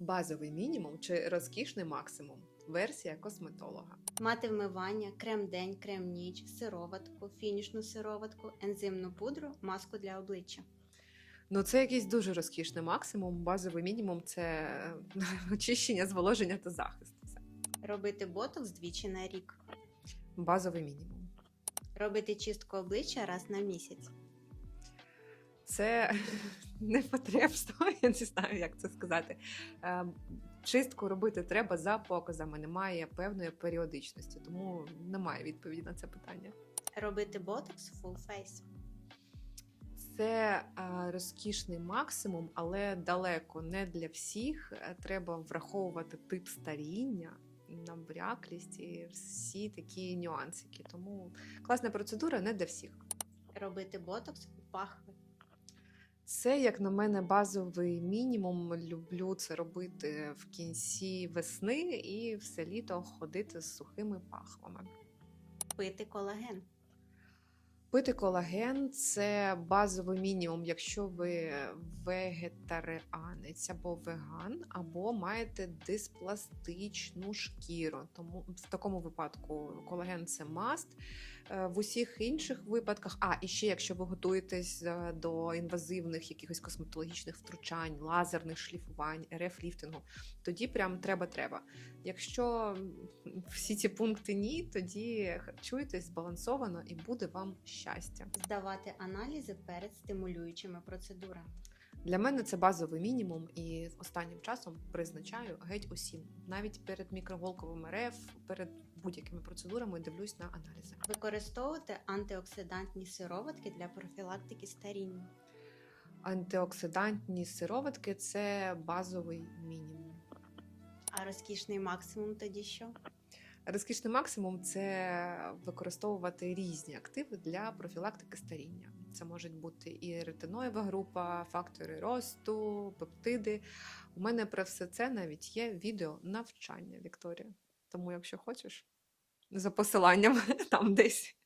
Базовий мінімум чи розкішний максимум. Версія косметолога. Мати вмивання, крем-день, крем-ніч, сироватку, фінішну сироватку, ензимну пудру, маску для обличчя. Ну, це якийсь дуже розкішний максимум. Базовий мінімум це е, очищення, зволоження та захист. Все. Робити ботокс двічі на рік. Базовий мінімум. Робити чистку обличчя раз на місяць. Це непотребство, я не знаю, як це сказати. Е, Чистку робити треба за показами, немає певної періодичності, тому немає відповіді на це питання. Робити ботокс full face. Це е, розкішний максимум, але далеко не для всіх. Е, Треба враховувати тип старіння, набряклість і всі такі нюансики. Тому класна процедура не для всіх. Робити ботокс у пахви. Це, як на мене, базовий мінімум. Люблю це робити в кінці весни і все літо ходити з сухими пахвами. Пити колаген. Пити колаген це базовий мінімум, якщо ви вегетаріанець або веган, або маєте диспластичну шкіру. Тому в такому випадку колаген це маст. Е, В усіх інших випадках, а і ще якщо ви готуєтесь е, до інвазивних якихось косметологічних втручань, лазерних шліфувань, РФ-ліфтингу, тоді прям треба-треба. Якщо всі ці пункти ні, тоді харчуйтесь збалансовано і буде вам щастя. Здавати аналізи перед стимулюючими процедурами. Для мене це базовий мінімум, і останнім часом призначаю геть усім. Навіть перед мікроголковим РФ, перед будь-якими процедурами дивлюсь на аналізи. Використовувати антиоксидантні сироватки для профілактики старіння. Антиоксидантні сироватки це базовий мінімум. А розкішний максимум тоді що? Розкішний максимум це використовувати різні активи для профілактики старіння. Це можуть бути і ретиноєва група, фактори росту, пептиди. У мене про все це навіть є відео навчання, Вікторія. Тому, якщо хочеш, за посиланням там десь.